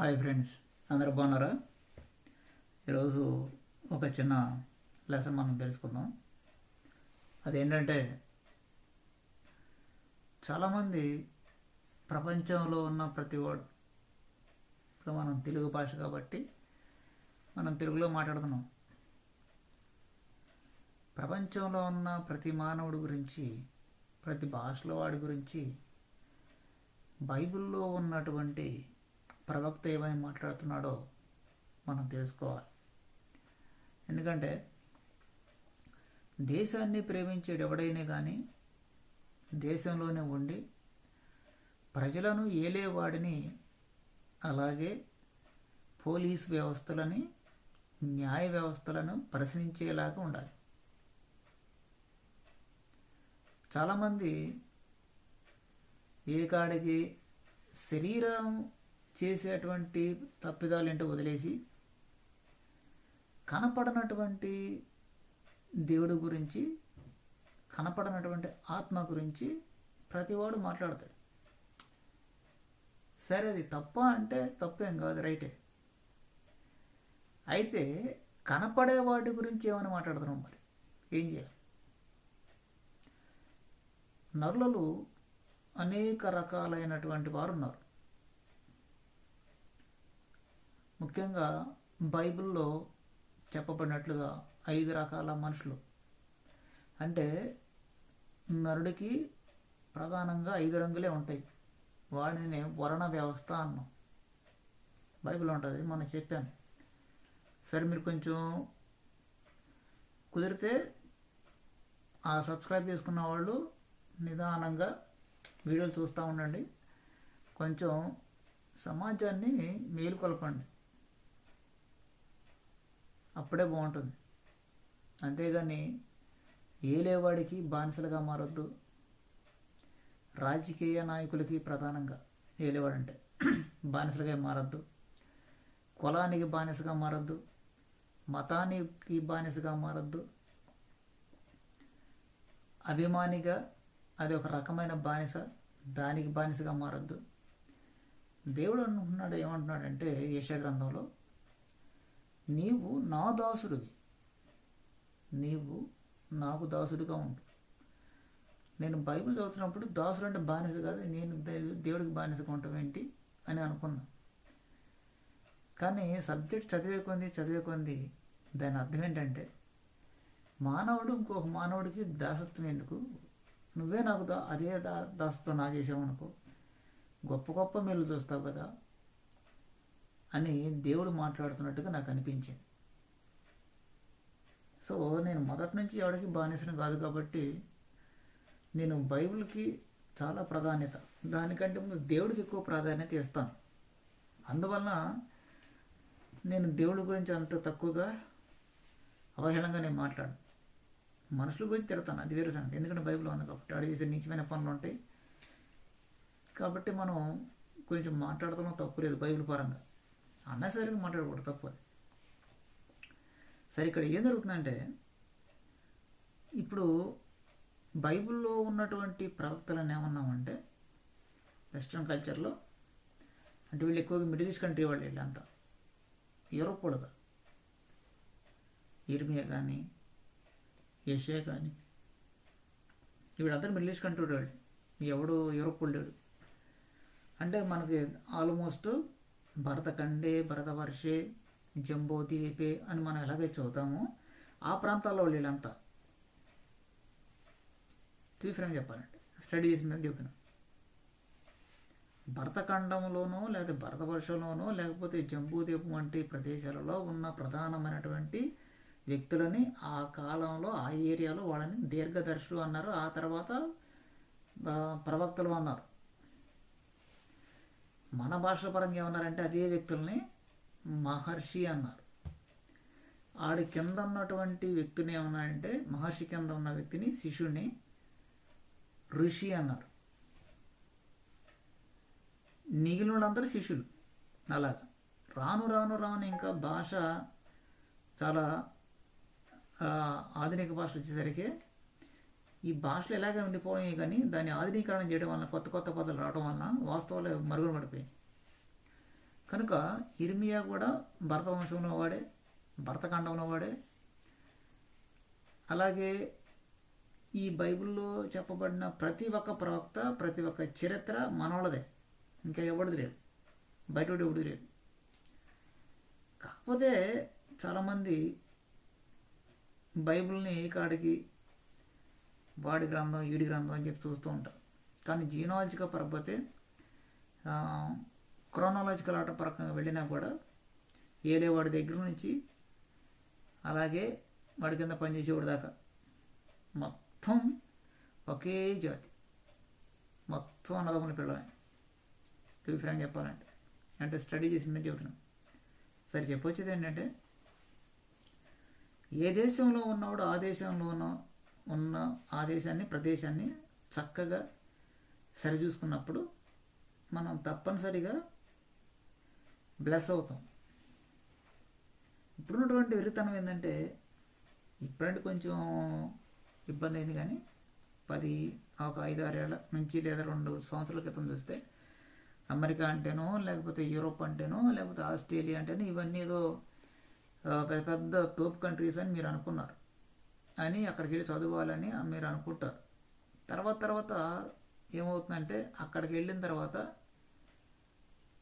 Hi friends అందరూ బాగున్నారా? ఈరోజు ఒక చిన్న లెసన్ మనం తెలుసుకుందాం. అదేంటంటే చాలామంది ప్రపంచంలో ఉన్న ప్రతి వాడు ఇప్పుడు మనం తెలుగు భాష కాబట్టి మనం తెలుగులో మాట్లాడుతున్నాం. ప్రపంచంలో ఉన్న ప్రతి మానవుడి గురించి ప్రతి భాషలో వాడి గురించి బైబిల్లో ఉన్నటువంటి ప్రవక్త ఏమని మాట్లాడుతున్నాడో మనం తెలుసుకోవాలి. ఎందుకంటే దేశాన్ని ప్రేమించేడు ఎవడైనా కానీ దేశంలోనే ఉండి ప్రజలను ఏలేవాడిని అలాగే పోలీస్ వ్యవస్థలని న్యాయ వ్యవస్థలను ప్రశ్నించేలాగా ఉండాలి. చాలామంది ఏ కాడికి శరీరం చేసేటువంటి తప్పిదాలు ఏంటో వదిలేసి కనపడనటువంటి దేవుడి గురించి కనపడనటువంటి ఆత్మ గురించి ప్రతివాడు మాట్లాడతాడు. సరే అది తప్ప అంటే తప్పేం కాదు రైటే. అయితే కనపడే వాటి గురించి ఏమైనా మాట్లాడుతున్నాం మరి? ఏం చేయాలి? నరులలో అనేక రకాలైనటువంటి వారు ఉన్నారు ముఖ్యంగా బైబిల్లో చెప్పబడినట్లుగా ఐదు రకాల మనుషులు. అంటే నరుడికి ప్రధానంగా ఐదు రంగులే ఉంటాయి. వాడిని వర్ణ వ్యవస్థ అన్నాం. బైబిల్ ఉంటుంది మనం చెప్పాను. సరే మీరు కొంచెం కుదిరితే ఆ సబ్స్క్రైబ్ చేసుకున్న వాళ్ళు నిదానంగా వీడియోలు చూస్తూ ఉండండి. కొంచెం సమాజాన్ని మేలుకొల్పండి. అప్పుడే బాగుంటుంది. అంతేగాని ఏలేవాడికి బానిసలుగా మారొద్దు. రాజకీయ నాయకులకి ప్రధానంగా ఏలేవాడంటే బానిసలుగా మారద్దు. కులానికి బానిసగా మారద్దు. మతానికి బానిసగా మారద్దు. అభిమానిగా అది ఒక రకమైన బానిస దానికి బానిసగా మారద్దు. దేవుడు అనుకుంటున్నాడు ఏమంటున్నాడంటే యశ గ్రంథంలో నీవు నా దాసుడివి. నీవు నాకు దాసుడిగా ఉండు. నేను బైబిల్ చదువుతున్నప్పుడు దాసుడు అంటే బానిస కాదు నేను దేవుడికి బానిసగా ఉంటాం ఏంటి అని అనుకున్నా. కానీ సబ్జెక్ట్ చదివే కొంది చదివే కొంది. దాని అర్థం ఏంటంటే మానవుడు ఇంకొక మానవుడికి దాసత్వం ఎందుకు? నువ్వే నాకు దా అదే దా దాసత్వం నా చేసావనుకో గొప్ప గొప్ప మేలు చూస్తావు కదా. అని దేవుడు మాట్లాడుతున్నట్టుగా నాకు అనిపించింది. సో నేను మొదటి నుంచి ఎవరికి బానిసను కాదు కాబట్టి నేను బైబిల్కి చాలా ప్రాధాన్యత. దానికంటే ముందు దేవుడికి ఎక్కువ ప్రాధాన్యత ఇస్తాను. అందువలన నేను దేవుడి గురించి అంత తక్కువగా అవహేళనగా నేను మాట్లాడు మనుషుల గురించి తిడతాను. అది వేరే సంగతి. ఎందుకంటే బైబిల్ ఉంది కాబట్టి ఆడ చేసే నీచమైన పనులు ఉంటాయి. కాబట్టి మనం కొంచెం మాట్లాడుతున్నాం తప్పు లేదు బైబిల్ పరంగా. అన్నసరిగా మాట్లాడకూడదు తప్పు అది. సరే ఇక్కడ ఏం జరుగుతుందంటే ఇప్పుడు బైబిల్లో ఉన్నటువంటి ప్రవక్తలను ఏమన్నామంటే వెస్ట్రన్ కల్చర్లో అంటే వీళ్ళు ఎక్కువగా మిడిల్ ఈస్ట్ కంట్రీ వాళ్ళు వీళ్ళంతా యూరోప్ కూడా ఇర్మియా కానీ ఏషియా కానీ వీళ్ళందరూ మిడిల్ ఈస్ట్ కంట్రీ వాళ్ళు ఎవడు యూరోప్ లేడు అంటే మనకి ఆల్మోస్ట్ భరతఖండే భరతవర్షే జంబోద్వీపే అని మనం ఎలాగైతే చదువుతామో ఆ ప్రాంతాల్లో వీళ్ళంతా ఫ్రేమ్ చెప్పాలంటే స్టడీ చేసిన చెబుతున్నాం. భరతఖండంలోనో లేదా భరతవర్షంలోనో లేకపోతే జంబూదీపం వంటి ప్రదేశాలలో ఉన్న ప్రధానమైనటువంటి వ్యక్తులని ఆ కాలంలో ఆ ఏరియాలో వాళ్ళని దీర్ఘదర్శులు అన్నారు. ఆ తర్వాత ప్రవక్తలు అన్నారు. మన భాష పరంగా ఏమన్నారంటే అదే వ్యక్తుల్ని మహర్షి అన్నారు. ఆడి కింద ఉన్నటువంటి వ్యక్తిని ఏమన్నారంటే మహర్షి కింద ఉన్న వ్యక్తిని శిష్యుడిని ఋషి అన్నారు. మిగిలిన వాళ్ళందరూ శిష్యులు. అలాగా. రాను రాను రాను ఇంకా భాష చాలా ఆధునిక భాష వచ్చేసరికి ఈ భాషలు ఎలాగే ఉండిపోయాయి కానీ దాన్ని ఆధునీకరణ చేయడం వలన కొత్త కొత్త పదాలు రావడం వలన వాస్తవాలు మరుగున పడిపోయాయి. కనుక ఇర్మియా కూడా భరత వంశంలో వాడే భరతఖండంలో వాడే. అలాగే ఈ బైబిల్లో చెప్పబడిన ప్రతి ఒక్క ప్రవక్త ప్రతి ఒక్క చరిత్ర మనోళ్ళదే ఇంకా ఎవడిది లేదు. బయట ఎవడిది లేదు. కాకపోతే చాలామంది బైబిల్ని ఏ కాడికి వాడి గ్రంథం ఈడి గ్రంథం అని చెప్పి చూస్తూ ఉంటాం. కానీ జీనాలజికల్ పరపోతే క్రోనాలజికల్ ఆర్డర్ పరకంగా వెళ్ళినా కూడా ఏలే వాడి దగ్గర నుంచి అలాగే వాడి కింద పనిచేసేవాడి దాకా మొత్తం ఒకే జాతి. మొత్తం అన్నదమ్ముల పిల్లలే టు ఫ్రాంక్ చెప్పాలంటే. అంటే స్టడీ చేసిందని చెబుతున్నాం. సరే చెప్పొచ్చేది ఏంటంటే ఏ దేశంలో ఉన్నవాడు ఆ దేశంలో ఉన్న ఆదేశాన్ని ఆ దేశాన్ని ప్రదేశాన్ని చక్కగా సరిచూసుకున్నప్పుడు మనం తప్పనిసరిగా బ్లెస్ అవుతాం. ఇప్పుడున్నటువంటి వెర్రితనం ఏంటంటే ఇప్పుడంటే కొంచెం ఇబ్బంది అయింది కానీ పది ఒక ఐదు ఆరేళ్ళ నుంచి లేదా రెండు సంవత్సరాల క్రితం చూస్తే అమెరికా అంటేనో లేకపోతే యూరోప్ అంటేనో లేకపోతే ఆస్ట్రేలియా అంటేనో ఇవన్నీ ఏదో పెద్ద పెద్ద టోప్ కంట్రీస్ అని మీరు అనుకున్నారు. అని అక్కడికి వెళ్ళి చదవాలని మీరు అనుకుంటారు. తర్వాత తర్వాత ఏమవుతుందంటే అక్కడికి వెళ్ళిన తర్వాత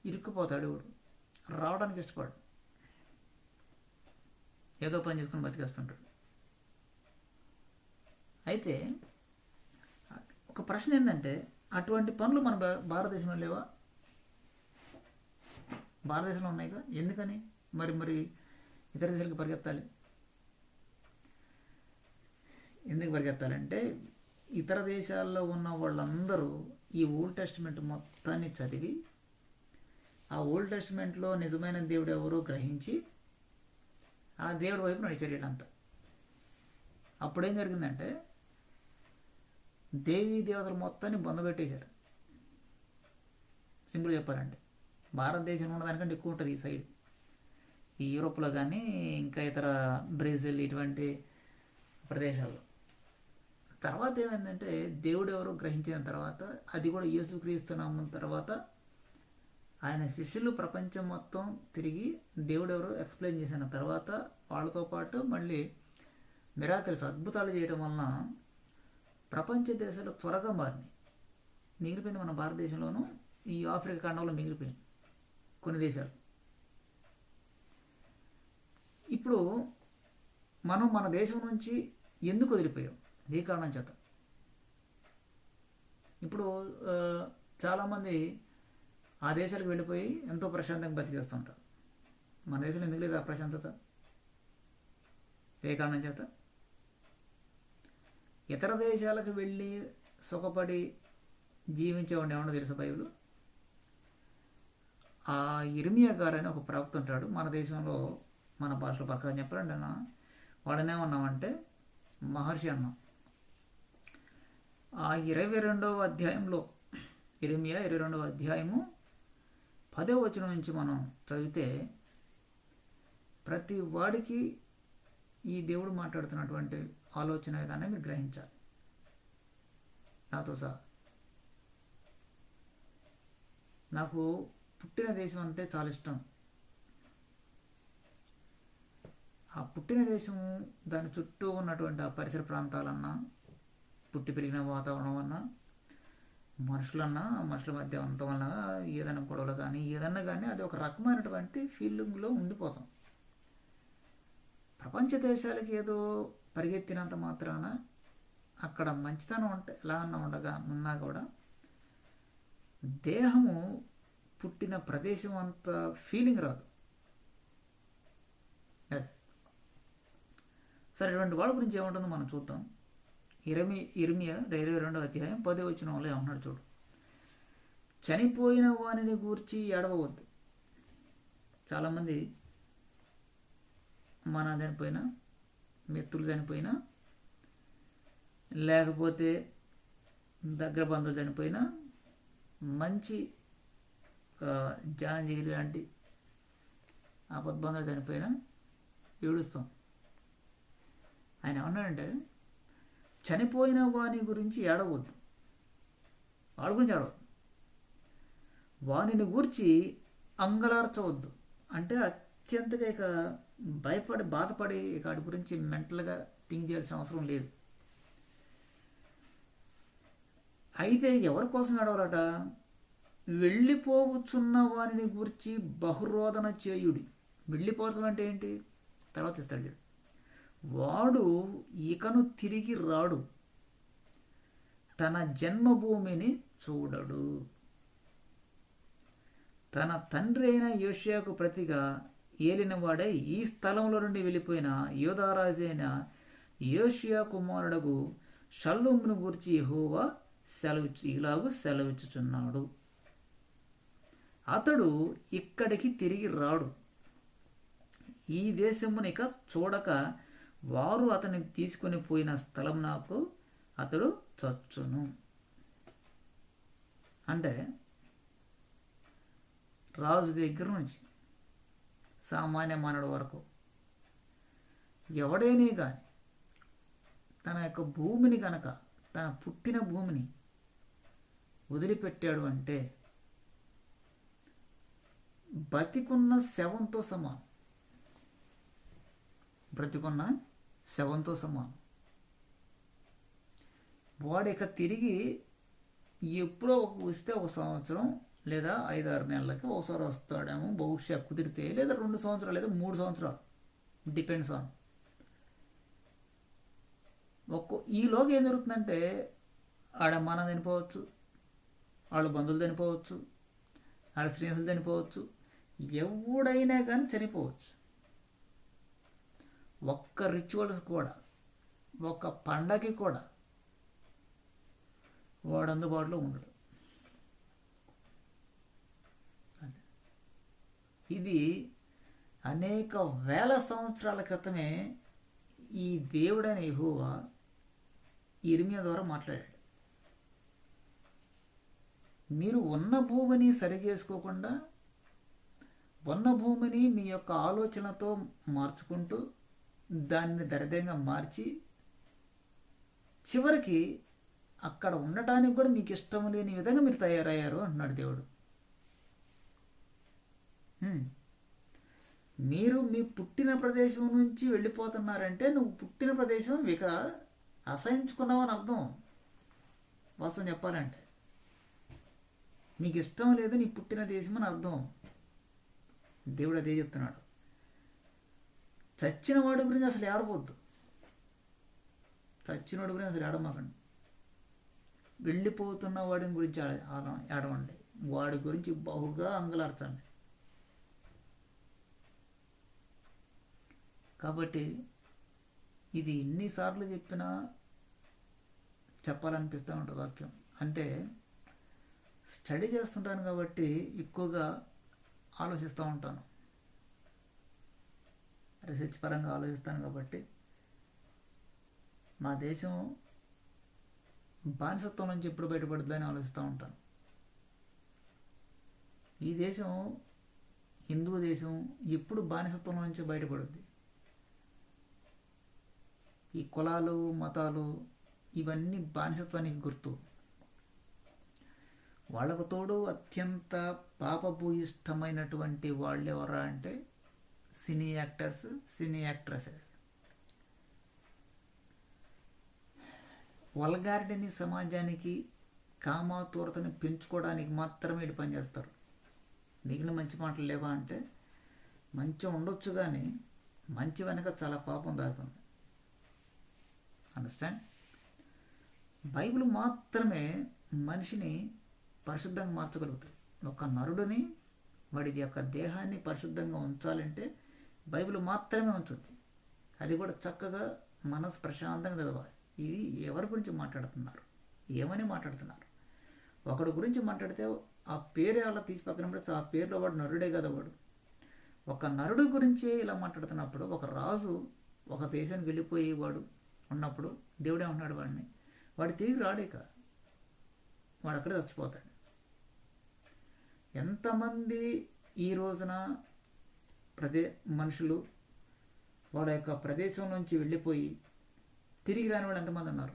ఇరుక్కుపోతాడు వాడు. రావడానికి ఇష్టపడు. ఏదో పని చేసుకుని బతికేస్తుంటాడు. అయితే ఒక ప్రశ్న ఏంటంటే అటువంటి పనులు మన భా- భారతదేశంలో లేవా? భారతదేశంలో ఉన్నాయిగా? ఎందుకని? మరి మరి ఇతర దేశాలకు పరిగెత్తాలి? ఎందుకు పరిగెత్తాలంటే ఇతర దేశాల్లో ఉన్న వాళ్ళందరూ ఈ ఓల్డ్ టెస్ట్మెంట్ మొత్తాన్ని చదివి ఆ ఓల్డ్ టెస్ట్మెంట్లో నిజమైన దేవుడు ఎవరో గ్రహించి ఆ దేవుడి వైపు నడిచారు అప్పుడేం జరిగిందంటే దేవీ దేవతలు మొత్తాన్ని బొందబెట్టేశారు సింపుల్ చెప్పాలంటే భారతదేశంలో ఉన్నదానికంటే ఎక్కువ ఉంటుంది ఈ సైడ్. ఈ యూరోప్లో కానీ ఇంకా ఇతర బ్రెజిల్ ఇటువంటి ప్రదేశాల్లో. తర్వాత ఏమైందంటే దేవుడు ఎవరో గ్రహించిన తర్వాత అది కూడా యేసుక్రీస్తున్నామం తర్వాత ఆయన శిష్యులు ప్రపంచం మొత్తం తిరిగి దేవుడు ఎవరో ఎక్స్ప్లెయిన్ చేసిన తర్వాత వాళ్ళతో పాటు మళ్ళీ మిరాకిల్స్ అద్భుతాలు చేయడం వలన ప్రపంచ దేశాలు త్వరగా మారినాయి. మిగిలిపోయింది మన భారతదేశంలోనూ ఈ ఆఫ్రికా ఖండంలో మిగిలిపోయింది కొన్ని దేశాలు. ఇప్పుడు మనం మన దేశం నుంచి ఎందుకు వదిలిపోయాం? ఏ కారణం చేత? ఇప్పుడు చాలామంది ఆ దేశాలకు వెళ్ళిపోయి ఎంతో ప్రశాంతంగా బతికేస్తుంటారు మన దేశంలో ఎందుకు లేదు ఆ ప్రశాంతత? ఏ కారణం చేత? ఇతర దేశాలకు వెళ్ళి సుఖపడి జీవించేవాడిని ఏమన్నా తెలుసా బైబిల్? ఆ ఇర్మియా గారు అని ఒక ప్రవక్త ఉంటాడు. మన దేశంలో మన భాషలో ప్రకారం చెప్పాలంటే అన్న వాడనేమన్నామంటే మహర్షి అన్నాం. ఆ ఇరవై రెండవ అధ్యాయంలో ఇరిమియా ఇరవై రెండవ అధ్యాయము పదో వచనం నుంచి మనం చదివితే ప్రతి వాడికి ఈ దేవుడు మాట్లాడుతున్నటువంటి ఆలోచన విధానం మీరు గ్రహించాలి. నాతో సహా. నాకు పుట్టిన దేశం అంటే చాలా ఇష్టం. ఆ పుట్టిన దేశం దాని చుట్టూ ఉన్నటువంటి ఆ పరిసర ప్రాంతాలన్నా పుట్టి పెరిగిన వాతావరణం అన్నా మనుషులన్నా మనుషుల మధ్య ఉండటం వలన ఏదైనా గొడవలు కానీ ఏదన్నా కానీ అది ఒక రకమైనటువంటి ఫీలింగ్లో ఉండిపోతాం. ప్రపంచ దేశాలకి ఏదో పరిగెత్తినంత మాత్రాన అక్కడ మంచితనం ఉంటే ఎలా అన్నా ఉండగా ఉన్నా కూడా దేహము పుట్టిన ప్రదేశం అంత ఫీలింగ్ రాదు. సరే ఇటువంటి వాళ్ళ గురించి ఏముంటుందో మనం చూద్దాం. ఇరమి ఇర్మియ ఇరవై రెండవ అధ్యాయం పదే వచ్చిన ఏమన్నాడు చూడు. చనిపోయిన వానిని గూర్చి ఏడవవద్దు. చాలామంది మన చనిపోయినా మిత్రులు చనిపోయినా లేకపోతే దగ్గర బంధువులు చనిపోయినా మంచి జాంజీరి జాంజీలు లాంటి ఆపద్బంధాలు చనిపోయినా ఏడుస్తాం. ఆయన ఏమన్నాడంటే చనిపోయిన వాని గురించి ఏడవద్దు. వాళ్ళ గురించి ఏడవద్దు. వానిని గూర్చి అంగలార్చవద్దు. అంటే అత్యంతగా ఇక భయపడి బాధపడి ఇక వాటి గురించి మెంటల్గా థింక్ చేయాల్సిన అవసరం లేదు. అయితే ఎవరి కోసం ఏడవాలట? వెళ్ళిపోవచ్చున్న వారిని గురించి బహురోధన చేయుడి. వెళ్ళిపోవడం అంటే ఏంటి? తర్వాత ఇస్తాడు వాడు ఇకను తిరిగి రాడు. తన జన్మభూమిని చూడడు. తన తండ్రి అయిన యోషియాకు ప్రతిగా ఏలినవాడై ఈ స్థలంలో నుండి వెళ్ళిపోయిన యోధారాజు అయిన యోషియా కుమారుడకు షల్లూమును గురించి యెహోవా సెలవు ఇలాగూ సెలవిచ్చుచున్నాడు. అతడు ఇక్కడికి తిరిగి రాడు. ఈ దేశమునిక చూడక వారు అతన్ని తీసుకొని పోయిన స్థలం నాకు అతడు చచ్చును. అంటే రాజు దగ్గర నుంచి సామాన్య మానవుడు వరకు ఎవడైనా కానీ తన యొక్క భూమిని కనుక తన పుట్టిన భూమిని వదిలిపెట్టాడు అంటే బతికున్న శవంతో సమానం. బ్రతికున్న శవంతో సమానం. వాడు ఇక తిరిగి ఎప్పుడో ఒక వస్తే ఒక సంవత్సరం లేదా ఐదారు నెలలకి ఒకసారి వస్తాడేమో బహుశా కుదిరితే లేదా రెండు సంవత్సరాలు లేదా మూడు సంవత్సరాలు. డిపెండ్స్ ఆన్ ఒక్కో ఈలోగా ఏం జరుగుతుందంటే ఆడ మనం చనిపోవచ్చు వాళ్ళ బంధువులు చనిపోవచ్చు ఆడ స్నేహితులు చనిపోవచ్చు ఎవడైనా కానీ చనిపోవచ్చు. ఒక్క రిచువల్స్ కూడా ఒక్క పండగకి కూడా వాడు అందుబాటులో ఉండడు. ఇది అనేక వేల సంవత్సరాల క్రితమే ఈ దేవుడైన యహోవా ఇర్మియా ద్వారా మాట్లాడాడు. మీరు ఉన్న భూమిని సరి చేసుకోకుండా ఉన్న భూమిని మీ యొక్క ఆలోచనతో మార్చుకుంటూ దాన్ని దరిద్రంగా మార్చి చివరికి అక్కడ ఉండటానికి కూడా మీకు ఇష్టం లేని విధంగా మీరు తయారయ్యారు అంటున్నాడు దేవుడు. మీరు మీ పుట్టిన ప్రదేశం నుంచి వెళ్ళిపోతున్నారంటే నువ్వు పుట్టిన ప్రదేశం ఇక అసహించుకున్నావు అని అర్థం. వాస్తవం చెప్పాలంటే. నీకు ఇష్టం లేదు నీ పుట్టిన దేశం అని అర్థం. దేవుడు అదే చెప్తున్నాడు. చచ్చిన వాడి గురించి అసలు ఏడవద్దు. చచ్చిన వాడి గురించి అసలు ఏడమాకండి వెళ్ళిపోతున్న వాడిని గురించి ఆడ- ఆడ- ఏడవండి. వాడి గురించి బహుగా అంగలార్చండి. కాబట్టి ఇది ఎన్నిసార్లు చెప్పినా చెప్పాలనిపిస్తూ ఉంటుంది వాక్యం. అంటే స్టడీ చేస్తుంటాను కాబట్టి ఎక్కువగా ఆలోచిస్తూ ఉంటాను. రీసెర్చ్ పరంగా ఆలోచిస్తాను కాబట్టి మా దేశం బానిసత్వం నుంచి ఎప్పుడు బయటపడుతుందని ఆలోచిస్తూ ఉంటాను. ఈ దేశం హిందూ దేశం ఎప్పుడు బానిసత్వం నుంచి బయటపడుద్ది. ఈ కులాలు మతాలు ఇవన్నీ బానిసత్వానికి గుర్తు. వాళ్ళకు తోడు అత్యంత పాపభూయిష్టమైనటువంటి వాళ్ళు ఎవరా అంటే సినీ యాక్టర్స్ సినీ యాక్ట్రసెస్. వల్గారిటీని సమాజానికి కామాతూరతను పెంచుకోవడానికి మాత్రమే ఇటు పనిచేస్తారు మిగిలిన మంచి మాటలు లేవా అంటే మంచిగా ఉండొచ్చు కానీ మంచి వెనక చాలా పాపం దాగుతుంది. అండర్స్టాండ్ బైబిల్ మాత్రమే మనిషిని పరిశుద్ధంగా మార్చగలుగుతుంది. ఒక నరుడిని వాడి యొక్క దేహాన్ని పరిశుద్ధంగా ఉంచాలంటే బైబిల్ మాత్రమే ఉంచుద్ది అది కూడా చక్కగా మనసు ప్రశాంతంగా చదవాలి. ఇది ఎవరి గురించి మాట్లాడుతున్నారు? ఏమని మాట్లాడుతున్నారు? ఒకడి గురించి మాట్లాడితే ఆ పేరే అలా తీసి పక్కన ఆ పేరులో వాడు నరుడే కదా వాడు. ఒక నరుడు గురించి ఇలా మాట్లాడుతున్నప్పుడు ఒక రాజు ఒక దేశానికి వెళ్ళిపోయి వాడు ఉన్నప్పుడు దేవుడే ఉన్నాడు వాడిని వాడు తిరిగి రాడేక వాడు అక్కడే చచ్చిపోతాడు. ఎంతమంది ఈ రోజున ప్రదే మనుషులు వాళ్ళ యొక్క ప్రదేశం నుంచి వెళ్ళిపోయి తిరిగి రాని వాళ్ళు ఎంతమంది ఉన్నారు?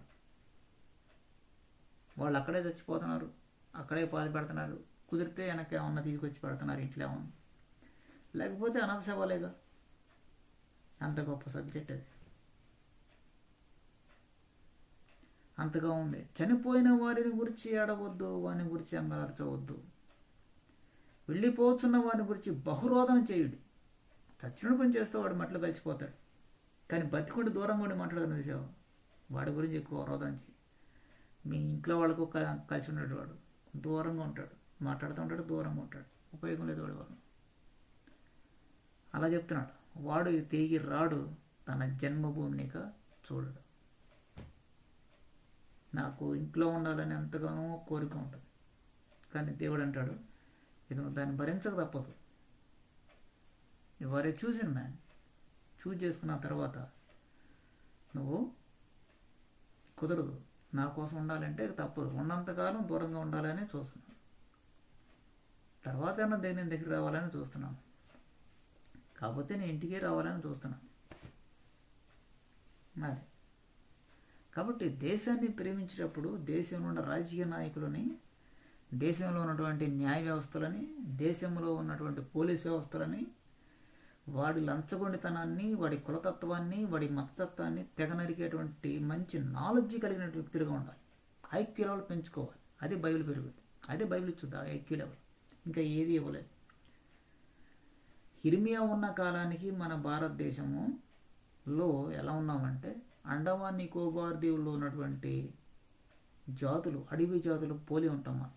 వాళ్ళు అక్కడే చచ్చిపోతున్నారు అక్కడే బాధపడుతున్నారు కుదిరితే వెనక ఏమన్నా తీసుకొచ్చి పెడుతున్నారు ఇంట్లో ఏమన్నా? లేకపోతే అనాథ సేవలేగా? అంత గొప్ప సబ్జెక్ట్ అది. అంతగా ఉంది. చనిపోయిన వారిని గురించి ఏడవద్దు వాని గురించి అంగలార్చవద్దు వెళ్ళిపోతున్న వారిని గురించి బహురోధన చేయుడి. చచ్చిన పని చేస్తే వాడు మట్లు కలిసిపోతాడు. కానీ బతికుండి దూరంగా ఉండి మాట్లాడుతున్న విషయం. వాడి గురించి ఎక్కువ రోధన చేయి. మీ ఇంట్లో వాళ్ళకు కలిసి ఉంటాడు వాడు. దూరంగా ఉంటాడు. మాట్లాడుతూ ఉంటాడు దూరంగా ఉంటాడు. ఉపయోగం లేదు వాడు వాడు అలా చెప్తున్నాడు. వాడు తిరిగి రాడు తన జన్మభూమినిక చూడడు. నాకు ఇంట్లో ఉండాలని ఎంతగానో కోరిక ఉంటుంది. కానీ దేవుడు అంటాడు ఇక నువ్వు దాన్ని భరించక తప్పదు. ఎవరే చూసిన మ్యాన్ చూజ్ చేసుకున్న తర్వాత నువ్వు కుదరదు. నా కోసం ఉండాలంటే తప్పదు ఉన్నంతకాలం దూరంగా ఉండాలని చూస్తున్నాను. తర్వాత ఏమన్నా దేని దగ్గర రావాలని చూస్తున్నాను. కాకపోతే నేను ఇంటికే రావాలని చూస్తున్నాను. అదే కాబట్టి దేశాన్ని ప్రేమించేటప్పుడు దేశంలో ఉన్న రాజకీయ నాయకులని దేశంలో ఉన్నటువంటి న్యాయ వ్యవస్థలని దేశంలో ఉన్నటువంటి పోలీస్ వ్యవస్థలని వాడి లంచగొండితనాన్ని వాడి కులతత్వాన్ని వాడి మతతత్వాన్ని తెగ నరికేటువంటి మంచి నాలెడ్జ్ కలిగిన వ్యక్తులుగా ఉండాలి. ఐక్యూ లెవెల్ పెంచుకోవాలి. అది బైబిల్ పెరుగుద్ది. అదే బైబిల్ ఇచ్చుద్ది? IQ level. ఇంకా ఏది ఇవ్వలేదు. హిర్మియా ఉన్న కాలానికి మన భారతదేశంలో ఎలా ఉన్నామంటే అండమాన్ నికోబార్ దీవుల్లో ఉన్నటువంటి జాతులు అడవి జాతులు పోలి ఉంటాం మనం.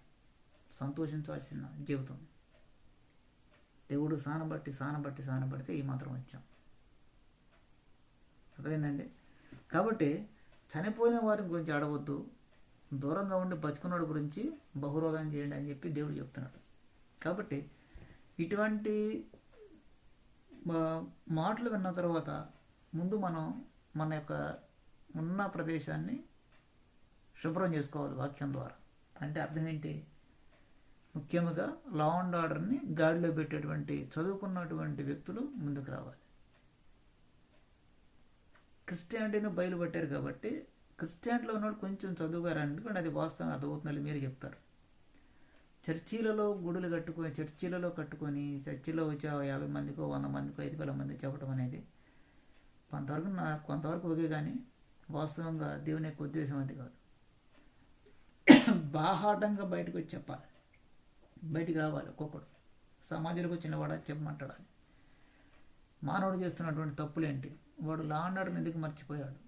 సంతోషించాల్సిన జీవితం. దేవుడు సానబట్టి సానబట్టి సానబడితే ఈ మాత్రం వచ్చాం. అర్థమైందండి? కాబట్టి చనిపోయిన వారి గురించి అడవద్దు దూరంగా ఉండి బతుకున్నోడి గురించి బహురోధం చేయండి అని చెప్పి దేవుడు చెప్తున్నాడు. కాబట్టి ఇటువంటి మా- మాటలు విన్న తర్వాత ముందు మనం మన యొక్క ఉన్న ప్రదేశాన్ని శుభ్రం చేసుకోవాలి వాక్యం ద్వారా. అంటే అర్థం ఏంటి? ముఖ్యంగా లా అండ్ ఆర్డర్ని గాడిలో పెట్టేటువంటి చదువుకున్నటువంటి వ్యక్తులు ముందుకు రావాలి. క్రిస్టియానిటీని బయలుపెట్టారు కాబట్టి క్రిస్టియానిటీలో ఉన్నవాళ్ళు కొంచెం చదువుగారు కానీ అది వాస్తవం అర్థమవుతుందని మీరు చెప్తారు. చర్చీలలో గుడులు కట్టుకొని చర్చీలలో కట్టుకొని చర్చిలో వచ్చే యాభై మందికో వంద మందికో ఐదు వేల మంది చెప్పడం అనేది కొంతవరకు నా కొంతవరకు ఒకే కానీ వాస్తవంగా దేవుని యొక్క ఉద్దేశం అది కాదు. బాహాటంగా బయటకు వచ్చి చెప్పాలి. బయటికి రావాలి ఒక్కొక్కడు. సమాజంలోకి వచ్చినవాడ వాడు మానవుడు చేస్తున్నటువంటి తప్పులేంటి? వాడు లా అండ్ ఆర్డర్ని ఎందుకు మర్చిపోయాడు?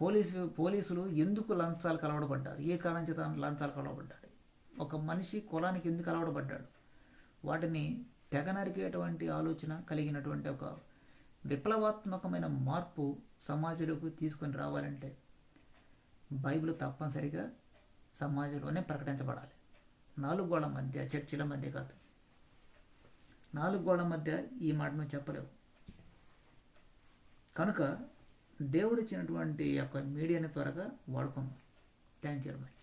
పోలీసు పోలీసులు ఎందుకు లంచాలకు అలవడబడ్డారు ఏ కారణం చేత లంచాలకు అలవడబడ్డాడు ఒక మనిషి కులానికి ఎందుకు అలవడబడ్డాడు వాటిని తెగనరికేటువంటి ఆలోచన కలిగినటువంటి ఒక విప్లవాత్మకమైన మార్పు సమాజంలోకి తీసుకొని రావాలంటే బైబిల్ తప్పనిసరిగా సమాజంలోనే ప్రకటించబడాలి. నాలుగు గోళ్ళ మధ్య చర్చిల మధ్య కాదు. నాలుగు గోళ్ళ మధ్య ఈ మాట నువ్వు చెప్పలేవు. కనుక దేవుడిచ్చినటువంటి యొక్క మీడియాని త్వరగా వాడుకుందాం. Thank you very much